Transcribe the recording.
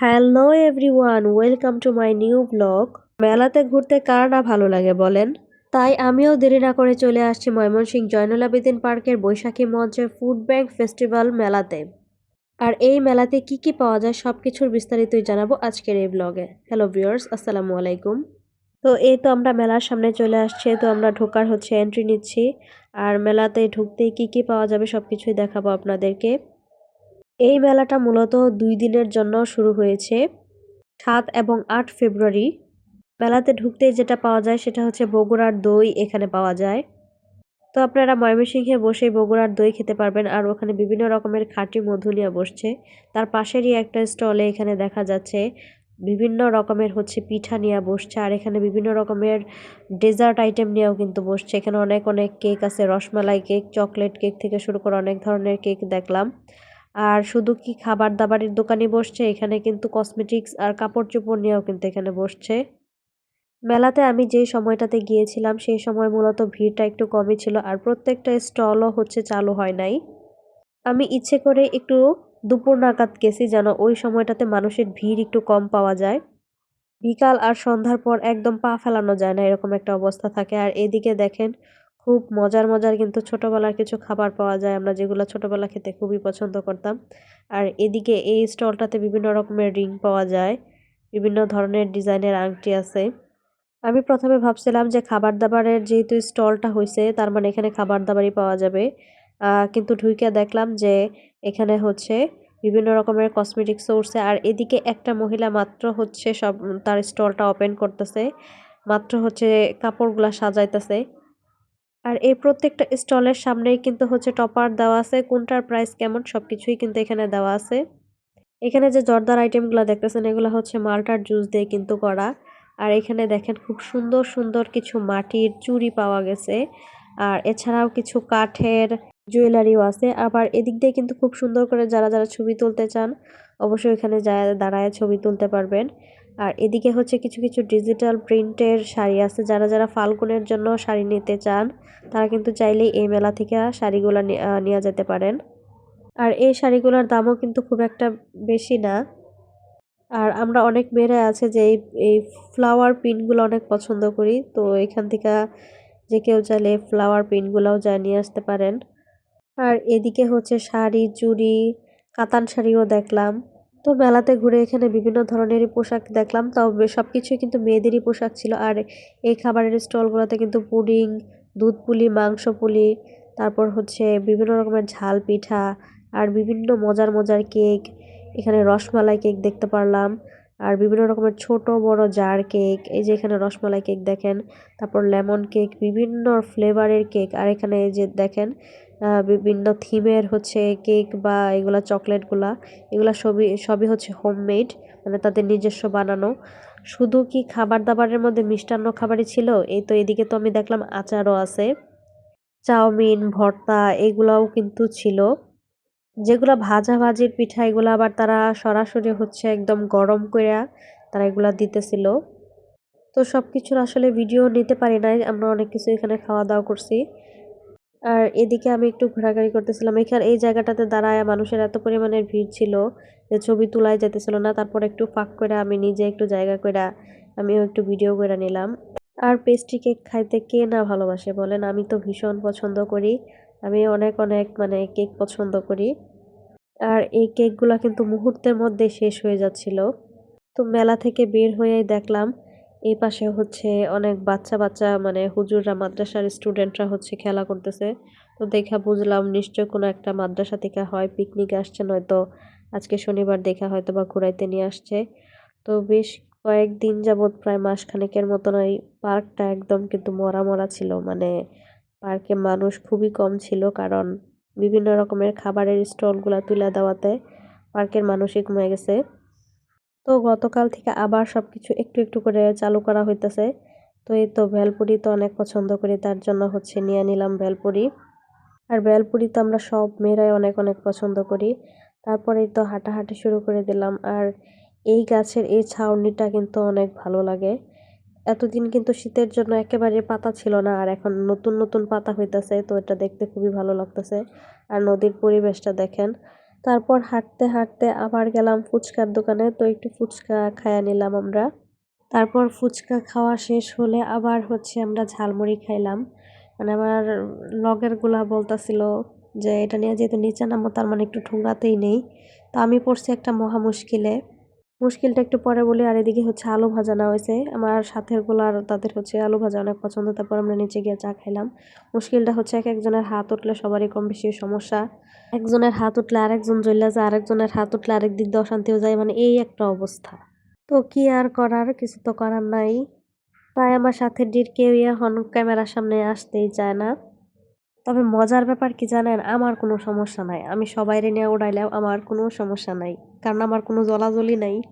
Hello everyone, welcome to my new blog. মেলাতে ঘুরতে কার না ভালো লাগে বলেন? তাই আমিও দেরি না করে চলে আসছি ময়মনসিংহ জয়নুল আবেদিন পার্কের বৈশাখী মঞ্চে ফুড ব্যাংক ফেস্টিভ্যাল মেলাতে। আর এই মেলাতে কি কি পাওয়া যায় সব কিছুর বিস্তারিতই জানাব আজকের এই ব্লগে। হ্যালো ভিউয়ার্স, আসসালামু আলাইকুম। তো এই তো আমরা মেলার সামনে চলে আসছি, তো আমরা ঢোকার হচ্ছে এন্ট্রি নিচ্ছি। আর মেলাতে ঢুকতেই কি কি পাওয়া যাবে সব কিছুই দেখাবো আপনাদেরকে। এই মেলাটা মূলত দুই দিনের জন্য শুরু হয়েছে, সাত এবং আট ফেব্রুয়ারি। মেলাতে ঢুকতে যেটা পাওয়া যায় সেটা হচ্ছে বগুড়ার দই এখানে পাওয়া যায়। তো আপনারা ময়মনসিংহে বসে বগুড়ার দই খেতে পারবেন আর ওখানে বিভিন্ন রকমের খাঁটি মধু নিয়ে বসছে। তার পাশেরই একটা স্টলে এখানে দেখা যাচ্ছে। বিভিন্ন রকমের হচ্ছে পিঠা নিয়ে বসছে আর এখানে বিভিন্ন রকমের ডেজার্ট আইটেম নিয়েও কিন্তু বসছে। এখানে অনেক অনেক কেক আছে। রসমালাই কেক, চকলেট কেক থেকে শুরু করে অনেক ধরনের কেক দেখলাম। আর শুধু কি খাবার দাবারের দোকানে বসছে? এখানে কিন্তু কসমেটিক্স আর কাপড় চোপড় নিয়েও কিন্তু এখানে বসছে। মেলাতে আমি যে সময়টাতে গিয়েছিলাম, সেই সময় মূলত ভিড়টা একটু কমই ছিল আর প্রত্যেকটা স্টলও হচ্ছে চালু হয় নাই। আমি ইচ্ছে করে একটু দুপুর নাগাদ গেছি যেন ওই সময়টাতে মানুষের ভিড় একটু কম পাওয়া যায়। বিকাল আর সন্ধ্যার পর একদম পা ফেলানো যায় না, এরকম একটা অবস্থা থাকে। আর এদিকে দেখেন খুব মজার মজার কিন্তু ছোটোবেলার কিছু খাবার পাওয়া যায়। আমরা যেগুলো ছোটোবেলা খেতে খুবই পছন্দ করতাম। আর এদিকে এই স্টলটাতে বিভিন্ন রকমের রিং পাওয়া যায়। বিভিন্ন ধরনের ডিজাইনের আংটি আছে। আমি প্রথমে ভাবছিলাম যে খাবার দাবারের যেহেতু স্টলটা হয়েছে তার মানে এখানে খাবার দাবারই পাওয়া যাবে। কিন্তু ঢুইকে দেখলাম যে এখানে হচ্ছে বিভিন্ন রকমের কসমেটিক্স উঠছে আর এদিকে একটা মহিলা মাত্র হচ্ছে সব, তার স্টলটা ওপেন করতেছে। মাত্র হচ্ছে কাপড়গুলা সাজাইতেছে। আর এই প্রত্যেকটা স্টলের সামনেই কিন্তু হচ্ছে টপার দেওয়া আছে। কোনটার প্রাইস কেমন সব কিছুই কিন্তু এখানে দেওয়া আছে। এখানে যে জর্দার আইটেমগুলো দেখতেছেন, এগুলো হচ্ছে মালটার জুস দিয়ে কিন্তু করা। আর এখানে দেখেন খুব সুন্দর সুন্দর কিছু মাটির চুড়ি পাওয়া গেছে। আর এছাড়াও কিছু কাঠের জুয়েলারিও আছে। আবার এদিক দিয়ে কিন্তু খুব সুন্দর করে যারা যারা ছবি তুলতে চান, অবশ্যই এখানে যায়, দাঁড়ায় ছবি তুলতে পারবেন। আর এদিকে হচ্ছে কিছু কিছু ডিজিটাল প্রিন্টের শাড়ি আছে। যারা যারা ফাল্গুনের জন্য শাড়ি নিতে চান, তারা কিন্তু চাইলেই এই মেলা থেকে শাড়িগুলো নিয়ে যেতে পারেন। আর এই শাড়িগুলোর দামও কিন্তু খুব একটা বেশি না। আর আমরা অনেক মেয়েরা আছে যে এই ফ্লাওয়ার পিনগুলো অনেক পছন্দ করি। তো এখান থেকে যে কেউ চাইলে ফ্লাওয়ার পিনগুলোও যা, নিয়ে আসতে পারেন। আর এদিকে হচ্ছে শাড়ি, চুড়ি, কাতান শাড়িও দেখলাম। তো মেলাতে ঘুরে এখানে বিভিন্ন ধরনেরই পোশাক দেখলাম। তাও সব কিছুই কিন্তু মেয়েদেরই পোশাক ছিল। আর এই খাবারের স্টলগুলোতে কিন্তু পুডিং দুধ পুলি মাংস পুলি তারপর হচ্ছে বিভিন্ন রকমের ঝাল পিঠা আর বিভিন্ন মজার মজার কেক, এখানে রসমালাই কেক দেখতে পারলাম। আর বিভিন্ন রকমের ছোট, বড় জার কেক, এই যে এখানে রসমালাই কেক দেখেন, তারপর লেমন কেক, বিভিন্ন ফ্লেভারের কেক। আর এখানে এই যে দেখেন বিভিন্ন থিমের হচ্ছে কেক বা এগুলা চকলেটগুলা, এগুলা সবই সবই হচ্ছে হোমমেড মানে তাদের নিজস্ব বানানো। শুধু কি খাবার দাবারের মধ্যে মিষ্টান্ন খাবারই ছিল? এই তো এদিকে তো আমি দেখলাম আচারও আছে। চাউমিন, ভর্তা এগুলাও কিন্তু ছিল। যেগুলো ভাজা ভাজির পিঠা এগুলো আবার তারা সরাসরি হচ্ছে একদম গরম করে তারা এগুলা দিতেছিল। তো সব কিছুর আসলে ভিডিও নিতে পারি নাই, আমরা অনেক কিছু এখানে খাওয়া দাওয়া করছি। আর এদিকে আমি একটু ঘোরাঘুরি করতেছিলাম। এখানে এই জায়গাটাতে দাঁড়ায় মানুষের এত পরিমাণের ভিড় ছিল যে ছবি তোলাই যেতেছিল না। তারপর একটু ফাঁক করে আমি নিজে একটু জায়গা করে আমিও একটু ভিডিও করে নিলাম। আর পেস্ট্রি কেক খাইতে কে না ভালোবাসে বলেন? আমি তো ভীষণ পছন্দ করি। আমি অনেক অনেক মানে কেক পছন্দ করি। আর এই কেকগুলো কিন্তু মুহূর্তের মধ্যে শেষ হয়ে যাচ্ছিল। তো মেলা থেকে বের হয়েই দেখলাম এই পাশে হচ্ছে অনেক বাচ্চা বাচ্চা মানে হুজুররা, মাদ্রাসার স্টুডেন্টরা হচ্ছে খেলা করতেছে। তো দেখা বুঝলাম নিশ্চয় কোনো একটা মাদ্রাসা থেকে হয়, পিকনিক আসছে, নয়তো আজকে শনিবার দেখা হয়তো বা ঘুরাইতে নিয়ে আসছে। তো বেশ কয়েকদিন যাবৎ প্রায় মাসখানেকের মতন ওই পার্কটা একদম কিন্তু মরা মরা ছিল। মানে পার্কে মানুষ খুবই কম ছিল, কারণ বিভিন্ন রকমের খাবারের স্টলগুলো তুলে দেওয়াতে পার্কের মানুষই কমে গেছে। তো গতকাল থেকে আবার সব কিছু একটু একটু করে চালু করা হইতেছে। তো এই তো ভেলপুরি তো অনেক পছন্দ করি, তার জন্য হচ্ছে নিয়ে নিলাম ভেলপুরি। আর ভেলপুরি তো আমরা সব মেয়েরাই অনেক অনেক পছন্দ করি। তারপরেই তো হাঁটাহাঁটি শুরু করে দিলাম। আর এই গাছের এই ছাউনিটা কিন্তু অনেক ভালো লাগে। এতদিন কিন্তু শীতের জন্য একেবারে পাতা ছিল না, আর এখন নতুন নতুন পাতা হইতেছে, তো এটা দেখতে খুবই ভালো লাগতেছে। আর নদীর পরিবেশটা দেখেন তারপর হাঁটতে হাঁটতে আবার গেলাম ফুচকার দোকানে। তো একটু ফুচকা খাইয়া নিলাম আমরা। তারপর ফুচকা খাওয়া শেষ হলে আবার হচ্ছে আমরা ঝালমুড়ি খাইলাম। মানে আমার লগেরগুলা বলতাছিল যে, এটা নিয়ে যেহেতু নিচে নামো, তার মানে একটু ঠুঙ্গাতেই নেই। তো আমি পড়ছি একটা মহা মুশকিলে মুশকিলটা একটু পরে বলি, আর এদিকে হচ্ছে আলু ভাজা না হয়েছে। আমার সাথেরগুলার তাদের হচ্ছে আলু ভাজা অনেক পছন্দ, তারপর আমরা নিচে গিয়ে চা খাইলাম। মুশকিলটা হচ্ছে এক একজনের হাত উঠলে সবারই কম বেশি সমস্যা। একজনের হাত উঠলে আরেকজন জ্বললে যায়, আরেকজনের হাত উঠলে আরেক দিক দিয়ে অশান্তিও যায় মানে এই একটা অবস্থা। তো কি আর করার, কিছু তো করার নাই। তাই আমার সাথে ডির কেউই এখন ক্যামেরার সামনে আসতেই চায় না। তবে মজার ব্যাপার কি জানেন? আমার কোনো সমস্যা নাই। আমি সবাইরে নিয়ে উড়াইলেও আমার কোনো সমস্যা নাই। কারণ আমার কোনো জলাজলি নাই।